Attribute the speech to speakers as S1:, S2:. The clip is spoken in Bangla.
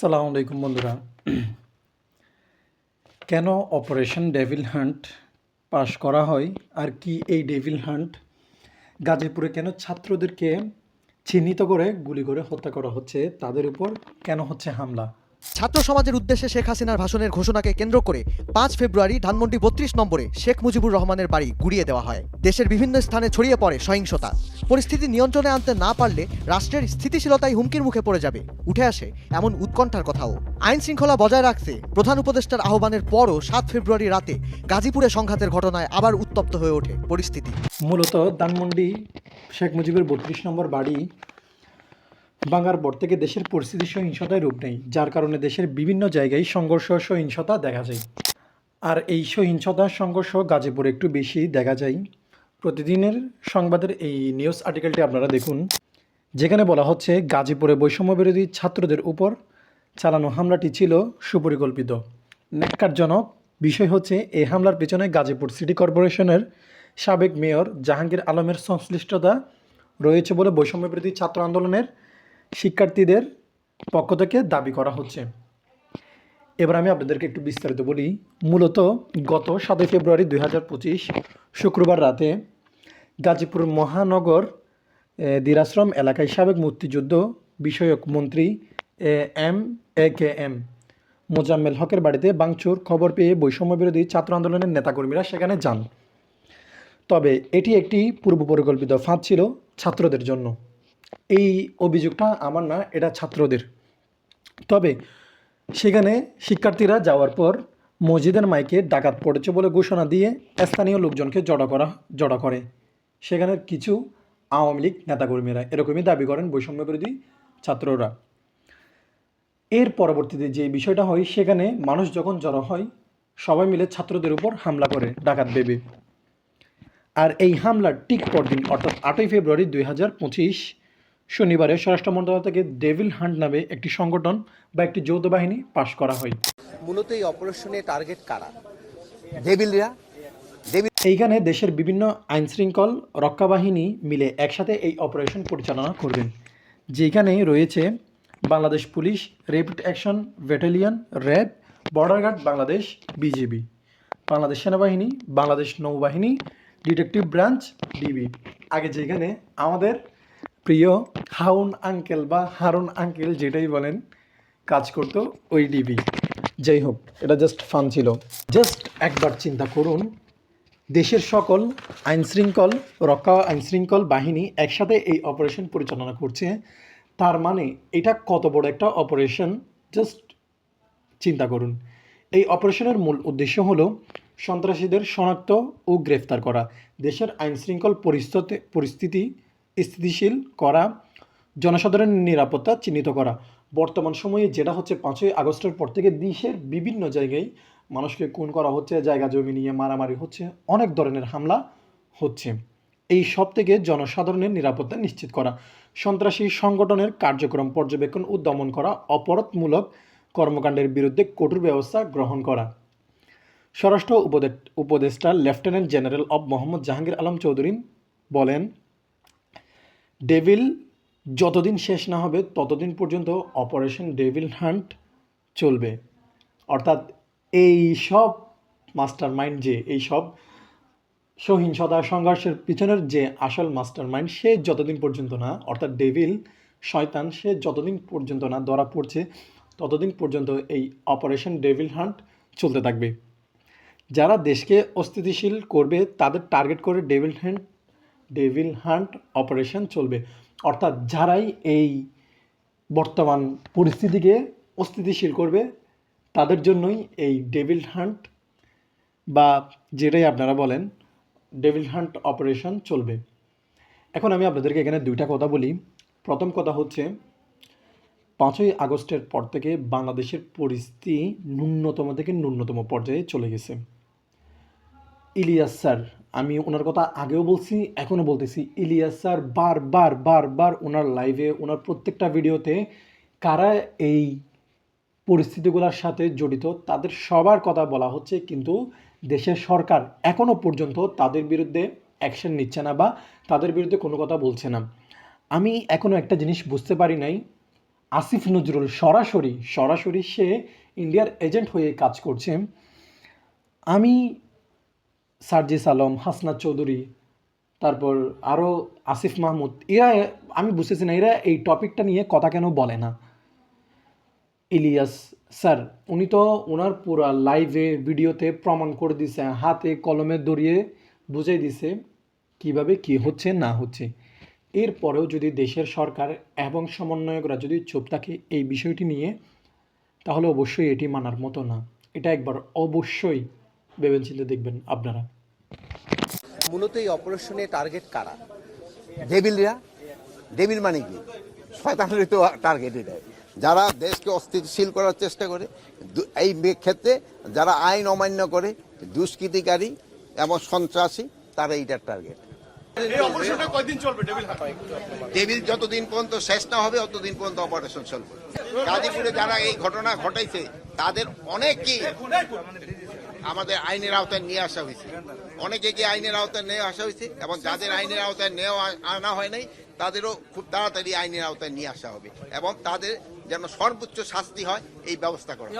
S1: সালাম আলাইকুম বন্ধুরা। কেন অপারেশন ডেভিল হান্ট পাশ করা হয় আর কি এই ডেভিল হান্ট? গাজীপুরে কেন ছাত্রদেরকে চিহ্নিত করে গুলি করে হত্যা করা হচ্ছে? তাদের উপর কেন হচ্ছে হামলা?
S2: ছাত্র সমাজের উদ্দেশ্যে শেখ হাসিনার ভাষণের ঘোষণাকে কেন্দ্র করে পাঁচ ফেব্রুয়ারি ধানমন্ডি বত্রিশ নম্বরে শেখ মুজিবুর রহমানের বাড়ি গুড়িয়ে দেওয়া হয়। দেশের বিভিন্ন স্থানে ছড়িয়ে পড়ে সহিংসতা। পরিস্থিতি নিয়ন্ত্রণে আনতে না পারলে রাষ্ট্রের স্থিতিশীলতাই হুমকির মুখে পড়ে যাবে। উঠে আসে এমন উৎকণ্ঠার কথাও। আইন শৃঙ্খলা বজায় রাখতে প্রধান উপদেষ্টার আহ্বানের পরও সাত ফেব্রুয়ারি রাতে গাজীপুরে সংঘাতের ঘটনায় আবার উত্তপ্ত হয়ে ওঠে পরিস্থিতি।
S1: মূলত ধানমন্ডি শেখ মুজিবের বত্রিশ নম্বর বাড়ি ভাঙার পর থেকে দেশের পরিস্থিতি সহিংসতায় রূপ নেয়, যার কারণে দেশের বিভিন্ন জায়গায় সংঘর্ষ সহিংসতা দেখা যায়। আর এই সহিংসতা সংঘর্ষ গাজীপুরে একটু বেশি দেখা যায়। প্রতিদিনের সংবাদের এই নিউজ আর্টিকেলটি আপনারা দেখুন, যেখানে বলা হচ্ছে, গাজীপুরে বৈষম্য বিরোধী ছাত্রদের উপর চালানো হামলাটি ছিল সুপরিকল্পিত। ন্যাক্কারজনক বিষয় হচ্ছে এই হামলার পেছনে গাজীপুর সিটি কর্পোরেশনের সাবেক মেয়র জাহাঙ্গীর আলমের সংশ্লিষ্টতা রয়েছে বলে বৈষম্য বিরোধী ছাত্র আন্দোলনের শিক্ষার্থীদের পক্ষ থেকে দাবি করা হচ্ছে। এবার আমি আপনাদেরকে একটু বিস্তারিত বলি। মূলত গত সাতই ফেব্রুয়ারি দুই হাজার পঁচিশ শুক্রবার রাতে গাজীপুর মহানগর দিরাশ্রম এলাকায় সাবেক মুক্তিযুদ্ধ বিষয়ক মন্ত্রী A, M A K M Mozammel হকের বাড়িতে বাংচুর খবর পেয়ে বৈষম্য বিরোধী ছাত্র আন্দোলনের নেতাকর্মীরা সেখানে যান। তবে এটি একটি পূর্ব পরিকল্পিত ফাঁদ ছিল ছাত্রদের জন্য। এই অভিযোগটা আমার না, এটা ছাত্রদের। তবে সেখানে শিক্ষার্থীরা যাওয়ার পর মসজিদের মাইকে ডাকাত পড়েছে বলে ঘোষণা দিয়ে স্থানীয় লোকজনকে জড়ো করা, জড়ো করে। সেখানের কিছু আওয়ামী লীগ নেতাকর্মীরা এরকমই দাবি করেন বৈষম্য বিরোধী ছাত্ররা। এর পরবর্তীতে যে বিষয়টা হয়, সেখানে মানুষ যখন জড়ো হয়, সবাই মিলে ছাত্রদের উপর হামলা করে, ডাকাত ভেবে আর এই হামলার ঠিক পরদিন, অর্থাৎ আটই ফেব্রুয়ারি দুই হাজার পঁচিশ শনিবারে স্বরাষ্ট্র মন্ত্রণালয় থেকে ডেভিল হান্ট নামে একটি সংগঠন বা একটি যৌথ বাহিনী পাশ করা হয়।
S3: মূলত এই অপারেশনে টার্গেট কারা? ডেভিলরা? ডেভিল
S1: এইখানে দেশের বিভিন্ন আইন শৃঙ্খল রক্ষা বাহিনী মিলে একসাথে এই অপারেশন পরিচালনা করবেন। যেখানে রয়েছে Bangladesh police rapid action battalion RAB border guard Bangladesh BGB Bangladesh সেনাবাহিনী বাংলাদেশ নৌবাহিনী ডিটেকটিভ ব্রাঞ্চ ডিবি। আগে যেখানে আমাদের প্রিয় হাউন আঙ্কেল বা হারুন আঙ্কেল যেটাই বলেন, কাজ করতো ওই ডিবি যাই হোক, এটা জাস্ট ফান ছিল। জাস্ট একবার চিন্তা করুন, দেশের সকল আইনশৃঙ্খল, রক্ষা আইনশৃঙ্খল বাহিনী একসাথে এই অপারেশন পরিচালনা করছে। তার মানে এটা কত বড় একটা অপারেশন জাস্ট চিন্তা করুন। এই অপারেশনের মূল উদ্দেশ্য হলো সন্ত্রাসীদের শনাক্ত ও গ্রেফতার করা। দেশের আইনশৃঙ্খল পরিস্থিতি পরিস্থিতি স্থিতিশীল করা, জনসাধারণের নিরাপত্তা চিহ্নিত করা। বর্তমান সময়ে যেটা হচ্ছে পাঁচই আগস্টের পর থেকে দেশের বিভিন্ন জায়গায় মানুষকে খুন করা হচ্ছে, জায়গা জমি নিয়ে মারামারি হচ্ছে, অনেক ধরনের হামলা হচ্ছে। এই সব থেকে জনসাধারণের নিরাপত্তা নিশ্চিত করা। সন্ত্রাসী সংগঠনের কার্যক্রম পর্যবেক্ষণ ও দমন করা, অপরাধমূলক কর্মকাণ্ডের বিরুদ্ধে কঠোর ব্যবস্থা গ্রহণ করা। স্বরাষ্ট্র উপদে উপদেষ্টা lieutenant general of Mohammad Jahangir Alam Chowdhury বলেন ডেভিল যতদিন শেষ না হবে, ততদিন পর্যন্ত অপারেশন ডেভিল হান্ট চলবে। অর্থাৎ এই সব মাস্টার মাইন্ড যে, এই সব সহিংসতা সংঘর্ষের পিছনের যে আসল মাস্টার মাইন্ড সে যতদিন পর্যন্ত না, অর্থাৎ ডেভিল শয়তান, সে যতদিন পর্যন্ত না ধরা পড়ছে, ততদিন পর্যন্ত এই অপারেশন ডেভিল হান্ট চলতে থাকবে। যারা দেশকে অস্থিতিশীল করবে, তাদের টার্গেট করে devil hunt devil hunt operation চলবে। অর্থাৎ যারাই এই বর্তমান পরিস্থিতিকে অস্থিতিশীল করবে, তাদের জন্যই এই ডেভিল হান্ট বা যেটাই আপনারা বলেন ডেভিল হান্ট অপারেশন চলবে। এখন আমি আপনাদেরকে এখানে দুইটা কথা বলি। প্রথম কথা হচ্ছে, পাঁচই আগস্টের পর থেকে বাংলাদেশের পরিস্থিতি ন্যূনতম থেকে ন্যূনতম পর্যায়ে চলে গেছে। ইলিয়াস স্যার আমি ওনার কথা আগেও বলছি এখনও বলতেছি। ইলিয়াস স্যার বারবার বারবার ওনার লাইভে ওনার প্রত্যেকটা ভিডিওতে কারা এই পরিস্থিতিগুলোর সাথে জড়িত তাদের সবার কথা বলা হচ্ছে, কিন্তু দেশের সরকার এখনও পর্যন্ত তাদের বিরুদ্ধে অ্যাকশন নিচ্ছে না বা তাদের বিরুদ্ধে কোনো কথা বলছে না। আমি এখনও একটা জিনিস বুঝতে পারি নাই। আসিফ নজরুল সরাসরি সরাসরি সে ইন্ডিয়ার এজেন্ট হয়ে কাজ করছে। আমি সার্জিস আলম হাসনা চৌধুরী, তারপর আরও আসিফ মাহমুদ, এরা আমি বুঝতেছি না, এরা এই টপিকটা নিয়ে কথা কেন বলে না? ইলিয়াস স্যার, উনি তো ওনার পুরা লাইভে ভিডিওতে প্রমাণ করে দিছে, হাতে কলমে দড়িয়ে বুঝাই দিছে কীভাবে কি হচ্ছে, না হচ্ছে। এরপরেও যদি দেশের সরকার এবং সমন্বয়করা যদি চুপ থাকে এই বিষয়টি নিয়ে, তাহলে অবশ্যই এটি মানার মতো না। এটা একবার অবশ্যই ভেবেচিন্তে দেখবেন আপনারা।
S3: মূলত এই অপারেশনে টার্গেট কারা? ডেবিলরা ডেবিল মানে কি?
S4: শয়তানের তো টার্গেট এটাই। যারা দেশকে অস্থিতিশীল করার চেষ্টা করে এই ক্ষেত্রে যারা আইন অমান্য করে দুষ্কৃতিকারী এবং সন্ত্রাসী তারা এইটার টার্গেট টেবিল যতদিন পর্যন্ত শেষ না হবে ততদিন পর্যন্ত অপারেশন চলবে। গাজীপুরে যারা এই ঘটনা ঘটাইছে তাদের অনেকই আমাদের আইনের আওতায় নিয়ে আসা হয়েছে। অনেকে গিয়ে আইনের আওতায় নিয়ে আসা হয়েছে? এবং যাদের আইনের আওতায় নেওয়া আনা হয় নাই, তাদেরও খুব তাড়াতাড়ি আইনের আওতায় নিয়ে আসা হবে এবং তাদের যেন সর্বোচ্চ শাস্তি হয়, এই ব্যবস্থা করা।